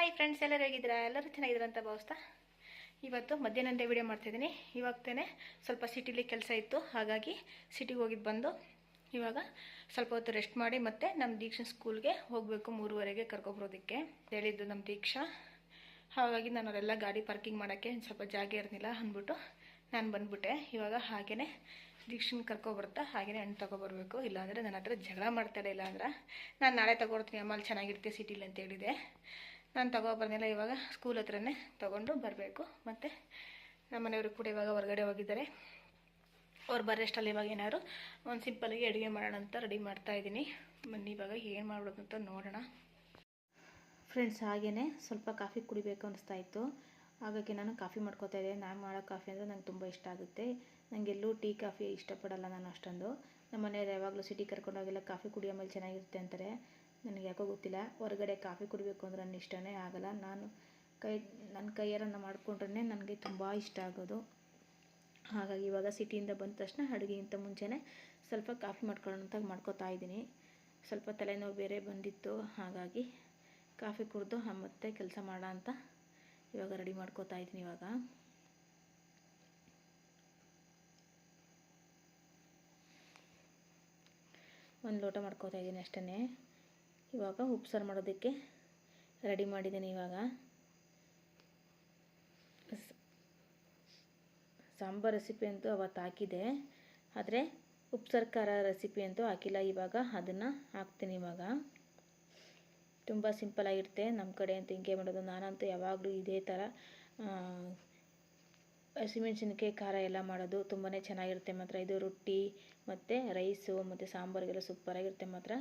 Hi friends ಎಲ್ಲರೂ ಹೇಗಿದ್ದೀರಾ? ಎಲ್ಲರೂ ಚೆನ್ನಾಗಿದ್ದೀರಾ ಅಂತ ಭಾವಿಸ್ತಾ? ಇವತ್ತು ಮಧ್ಯಾಹ್ನದೇ ವಿಡಿಯೋ ಮಾಡ್ತಾಯಿದ್ದೀನಿ ಇವಾಗ್ತಾನೆ ಸ್ವಲ್ಪ ಸಿಟಿಲಿ ಕೆಲಸ ಇತ್ತು. ಹಾಗಾಗಿ ಸಿಟಿಗೆ ಹೋಗಿದ್ದು ಬಂದು ಇವಾಗ ಸ್ವಲ್ಪ ಹೊತ್ತು ರೆಸ್ಟ್ ಮಾಡಿ ಮತ್ತೆ ನಮ್ಮ ದೀಕ್ಷಾ ಸ್ಕೂಲ್ಗೆ ಹೋಗಬೇಕು ಮೂರುವರೆಗೆ ಕರ್ಕೊಬರೋದಕ್ಕೆ ಹೇಳಿದ್ದು ನಮ್ಮ ದೀಕ್ಷಾ. ಹಾಗಾಗಿ ನಾನು ಅವರೆಲ್ಲ ಗಾಡಿ ಪಾರ್ಕಿಂಗ್ ಮಾಡೋಕ್ಕೆ ಸ್ವಲ್ಪ ಜಾಗ ಇರಲಿಲ್ಲ ಅಂದ್ಬಿಟ್ಟು ನಾನು ಬಂದ್ಬಿಟ್ಟೆ. ಇವಾಗ ಹಾಗೆಯೇ ದೀಕ್ಷನ್ ಕರ್ಕೊಬರ್ತಾ ಹಾಗೇ ಹಣ್ಣು ತೊಗೊಬರ್ಬೇಕು. ಇಲ್ಲಾಂದರೆ ನನ್ನ ಹತ್ರ ಜಗಳ ಮಾಡ್ತಾಳೆ ಇಲ್ಲಾಂದ್ರೆ ನಾನು ನಾಳೆ ತೊಗೊಡ್ತೀನಿ ಅಮ್ಮ ಅಲ್ಲಿ ಚೆನ್ನಾಗಿರುತ್ತೆ ಸಿಟಿಲಿ ಅಂತ ಹೇಳಿದೆ. ನಾನು ತಗೊಬರ್ನಿಲ್ಲ ಇವಾಗ ಸ್ಕೂಲ್ ಹತ್ರನೇ ತಗೊಂಡು ಬರಬೇಕು. ಮತ್ತು ನಮ್ಮ ಮನೆಯವರು ಕೂಡ ಇವಾಗ ಹೊರಗಡೆ ಹೋಗಿದ್ದಾರೆ. ಅವ್ರು ಬರೋಷ್ಟಲ್ಲಿ ಇವಾಗ ಏನಾದ್ರು ಒಂದು ಸಿಂಪಲಾಗಿ ಅಡುಗೆ ಮಾಡೋಣ ಅಂತ ರೆಡಿ ಮಾಡ್ತಾ ಇದ್ದೀನಿ. ಬನ್ನಿ, ಇವಾಗ ಏನು ಮಾಡ್ಬೋದು ಅಂತ ನೋಡೋಣ. ಫ್ರೆಂಡ್ಸ್ ಹಾಗೇ ಸ್ವಲ್ಪ ಕಾಫಿ ಕುಡಿಬೇಕು ಅನಿಸ್ತಾ ಇತ್ತು. ಹಾಗಾಗಿ ನಾನು ಕಾಫಿ ಮಾಡ್ಕೋತಾ ಇದ್ದೆ. ನಾನು ಮಾಡೋ ಕಾಫಿ ಅಂದರೆ ನಂಗೆ ತುಂಬ ಇಷ್ಟ ಆಗುತ್ತೆ. ನನಗೆ ಎಲ್ಲೂ ಟೀ ಕಾಫಿ ಇಷ್ಟಪಡಲ್ಲ ನಾನು ಅಷ್ಟೊಂದು. ನಮ್ಮ ಮನೆಯವ್ರು ಯಾವಾಗಲೂ ಸಿಟಿ ಕರ್ಕೊಂಡೋಗೆಲ್ಲ ಕಾಫಿ ಕುಡಿಯೋ ಮೇಲೆ ಚೆನ್ನಾಗಿರುತ್ತೆ ಅಂತಾರೆ. ನನಗೆ ಯಾಕೋ ಗೊತ್ತಿಲ್ಲ. ಹೊರಗಡೆ ಕಾಫಿ ಕುಡಿಬೇಕು ಅಂದ್ರೆ ನನ್ನ ಇಷ್ಟನೇ ಆಗಲ್ಲ. ನಾನು ಕೈ, ನನ್ನ ಕೈಯಾರನ್ನು ಮಾಡಿಕೊಂಡ್ರೆ ನನಗೆ ತುಂಬ ಇಷ್ಟ ಆಗೋದು. ಹಾಗಾಗಿ ಇವಾಗ ಸಿಟಿಯಿಂದ ಬಂದ ತಕ್ಷಣ ಅಡುಗೆಗಿಂತ ಮುಂಚೆನೇ ಸ್ವಲ್ಪ ಕಾಫಿ ಮಾಡ್ಕೊಳ್ಳೋಣ ಅಂತ ಮಾಡ್ಕೋತಾ ಇದ್ದೀನಿ. ಸ್ವಲ್ಪ ತಲೆನೋವು ಬೇರೆ ಬಂದಿತ್ತು. ಹಾಗಾಗಿ ಕಾಫಿ ಕುಡಿದು ಮತ್ತೆ ಕೆಲಸ ಮಾಡೋಣ ಅಂತ ಇವಾಗ ರೆಡಿ ಮಾಡ್ಕೋತಾ ಇದ್ದೀನಿ ಇವಾಗ. ಒಂದು ಲೋಟ ಮಾಡ್ಕೋತಾ ಇದ್ದೀನಿ ಅಷ್ಟೇ ಇವಾಗ ಉಪ್ಸಾರು ಮಾಡೋದಕ್ಕೆ ರೆಡಿ ಮಾಡಿದ್ದೀನಿ ಇವಾಗ. ಸಾಂಬಾರು ರೆಸಿಪಿ ಅಂತೂ ಅವತ್ತು ಹಾಕಿದೆ ಆದರೆ ಉಪ್ಸಾರು ಖಾರ ರೆಸಿಪಿ ಅಂತೂ ಹಾಕಿಲ್ಲ. ಇವಾಗ ಅದನ್ನು ಹಾಕ್ತೀನಿ ಇವಾಗ. ತುಂಬ ಸಿಂಪಲಾಗಿರುತ್ತೆ ನಮ್ಮ ಕಡೆ ಅಂತ ಹಿಂಗೆ ಮಾಡೋದು. ನಾನಂತೂ ಯಾವಾಗಲೂ ಇದೇ ಥರ ಹಸಿಮೆಣ್ಸಿನ್ಕಾಯಿ ಖಾರ ಎಲ್ಲ ಮಾಡೋದು ತುಂಬಾ ಚೆನ್ನಾಗಿರುತ್ತೆ ಮಾತ್ರ. ಇದು ರೊಟ್ಟಿ ಮತ್ತು ರೈಸು ಮತ್ತು ಸಾಂಬಾರಿಗೆಲ್ಲ ಸೂಪರಾಗಿರುತ್ತೆ ಮಾತ್ರ.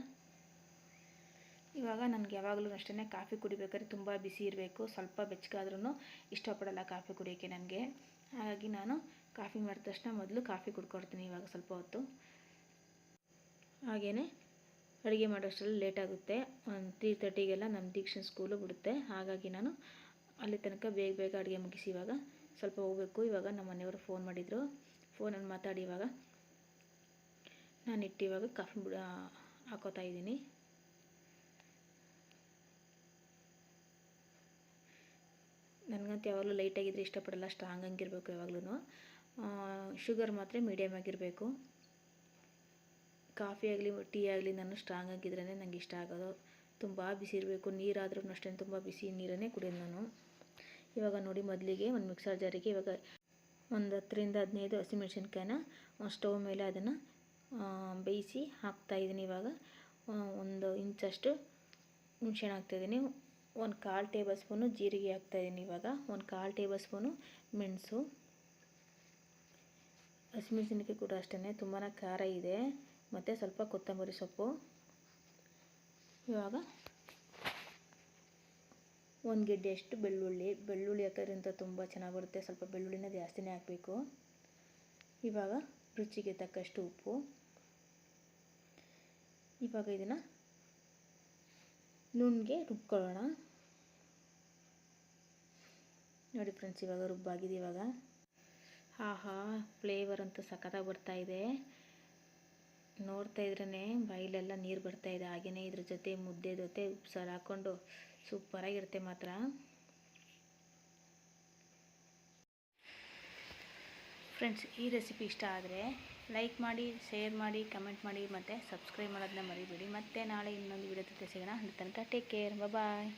ಇವಾಗ ನನಗೆ ಯಾವಾಗಲೂ ಅಷ್ಟೇ ಕಾಫಿ ಕುಡಿಬೇಕಾದ್ರೆ ತುಂಬ ಬಿಸಿ ಇರಬೇಕು. ಸ್ವಲ್ಪ ಬೆಚ್ಚಗಾದ್ರೂ ಇಷ್ಟಪಡಲ್ಲ ಕಾಫಿ ಕುಡಿಯೋಕ್ಕೆ ನನಗೆ. ಹಾಗಾಗಿ ನಾನು ಕಾಫಿ ಮಾಡಿದ ತಕ್ಷಣ ಮೊದಲು ಕಾಫಿ ಕುಡ್ಕೊಡ್ತೀನಿ ಇವಾಗ ಸ್ವಲ್ಪ ಹೊತ್ತು. ಹಾಗೆಯೇ ಅಡುಗೆ ಮಾಡೋಷ್ಟರಲ್ಲಿ ಲೇಟ್ ಆಗುತ್ತೆ. ಒಂದು ತ್ರೀ ತರ್ಟಿಗೆಲ್ಲ ನಮ್ಮ ದೀಕ್ಷನ್ ಸ್ಕೂಲು ಬಿಡುತ್ತೆ. ಹಾಗಾಗಿ ನಾನು ಅಲ್ಲಿ ತನಕ ಬೇಗ ಬೇಗ ಅಡುಗೆ ಮುಗಿಸಿ ಇವಾಗ ಸ್ವಲ್ಪ ಹೋಗಬೇಕು. ಇವಾಗ ನಮ್ಮ ಮನೆಯವರು ಫೋನ್ ಮಾಡಿದರು. ಫೋನಲ್ಲಿ ಮಾತಾಡಿ ಇವಾಗ ನಾನು ಇಟ್ಟು ಇವಾಗ ಕಾಫಿ ಬಿಡ ಹಾಕೋತಾ ಇದ್ದೀನಿ. ನನಗಂತೂ ಯಾವಾಗಲೂ ಲೈಟಾಗಿದ್ದರೆ ಇಷ್ಟಪಡಲ್ಲ ಸ್ಟ್ರಾಂಗ್ ಹಂಗಿರಬೇಕು ಯಾವಾಗಲೂ ಶುಗರ್ ಮಾತ್ರ ಮೀಡಿಯಮ್ ಆಗಿರಬೇಕು. ಕಾಫಿ ಆಗಲಿ ಟೀ ಆಗಲಿ ನಾನು ಸ್ಟ್ರಾಂಗ್ ಆಗಿದ್ರೇ ನನಗೆ ಇಷ್ಟ ಆಗೋದು. ತುಂಬ ಬಿಸಿ ಇರಬೇಕು ನೀರಾದ್ರೂ ಅಷ್ಟೇ, ತುಂಬ ಬಿಸಿ ನೀರನ್ನೇ ಕುಡಿಯೋದು ನಾನು. ಇವಾಗ ನೋಡಿ ಮೊದಲಿಗೆ ಒಂದು ಮಿಕ್ಸರ್ ಜಾರಿಗೆ ಇವಾಗ ಒಂದು ಹತ್ತರಿಂದ ಹದಿನೈದು ಹಸಿಮೆಣ್ಸಿನ್ಕಾಯಿನ ಸ್ಟವ್ ಮೇಲೆ ಅದನ್ನು ಬೇಯಿಸಿ ಹಾಕ್ತಾಯಿದ್ದೀನಿ ಇವಾಗ. ಒಂದು ಇಂಚಷ್ಟು ಹುಣ್ಸೆಹಣ್ಣು ಹಾಕ್ತಾಯಿದ್ದೀನಿ ಒಂದು ಕಾಲು ಟೇಬಲ್ ಸ್ಪೂನು ಜೀರಿಗೆ ಹಾಕ್ತಾಯಿದ್ದೀನಿ ಇವಾಗ. ಒಂದು ಕಾಲು ಟೇಬಲ್ ಸ್ಪೂನು ಮೆಣಸು. ಹಸಿಮೆಣ್ಸಿನ್ಕಾಯಿ ಕೂಡ ಅಷ್ಟೇ ತುಂಬಾ ಖಾರ ಇದೆ. ಮತ್ತು ಸ್ವಲ್ಪ ಕೊತ್ತಂಬರಿ ಸೊಪ್ಪು. ಇವಾಗ ಒಂದು ಗೆಡ್ಡೆಯಷ್ಟು ಬೆಳ್ಳುಳ್ಳಿ. ಬೆಳ್ಳುಳ್ಳಿ ಹಾಕೋದ್ರಿಂದ ತುಂಬ ಚೆನ್ನಾಗಿ ಬರುತ್ತೆ. ಸ್ವಲ್ಪ ಬೆಳ್ಳುಳ್ಳಿನ ಜಾಸ್ತಿನೇ ಹಾಕಬೇಕು. ಇವಾಗ ರುಚಿಗೆ ತಕ್ಕಷ್ಟು ಉಪ್ಪು. ಇವಾಗ ಇದನ್ನು ನುಣ್ಣಗೆ ರುಬ್ಕೊಳ್ಳೋಣ. ನೋಡಿ ಫ್ರೆಂಡ್ಸ್ ಇವಾಗ ರುಬ್ಬಾಗಿದೆ ಇವಾಗ. ಆಹಾ ಫ್ಲೇವರ್ ಅಂತೂ ಸಖತ್ತಾಗಿ ಬರ್ತಾ ಇದೆ. ನೋಡ್ತಾ ಇದ್ರೇ ಬಾಯಿಲೆಲ್ಲ ನೀರು ಬರ್ತಾ ಇದೆ. ಹಾಗೆಯೇ ಇದ್ರ ಜೊತೆ ಮುದ್ದೆ ಜೊತೆ ಉಪ್ಸಾರು ಹಾಕ್ಕೊಂಡು ಸೂಪರಾಗಿರುತ್ತೆ ಮಾತ್ರ. ಫ್ರೆಂಡ್ಸ್ ಈ ರೆಸಿಪಿ ಇಷ್ಟ ಆದರೆ ಲೈಕ್ ಮಾಡಿ ಶೇರ್ ಮಾಡಿ ಕಮೆಂಟ್ ಮಾಡಿ ಮತ್ತು ಸಬ್ಸ್ಕ್ರೈಬ್ ಮಾಡೋದನ್ನ ಮರಿಬೇಡಿ. ಮತ್ತೆ ನಾಳೆ ಇನ್ನೊಂದು ವಿಡಿಯೋ ಜೊತೆ ಸಿಗೋಣ. ಅಲ್ಲಿ ತನಕ ಟೇಕ್ ಕೇರ್ ಬಾಯ್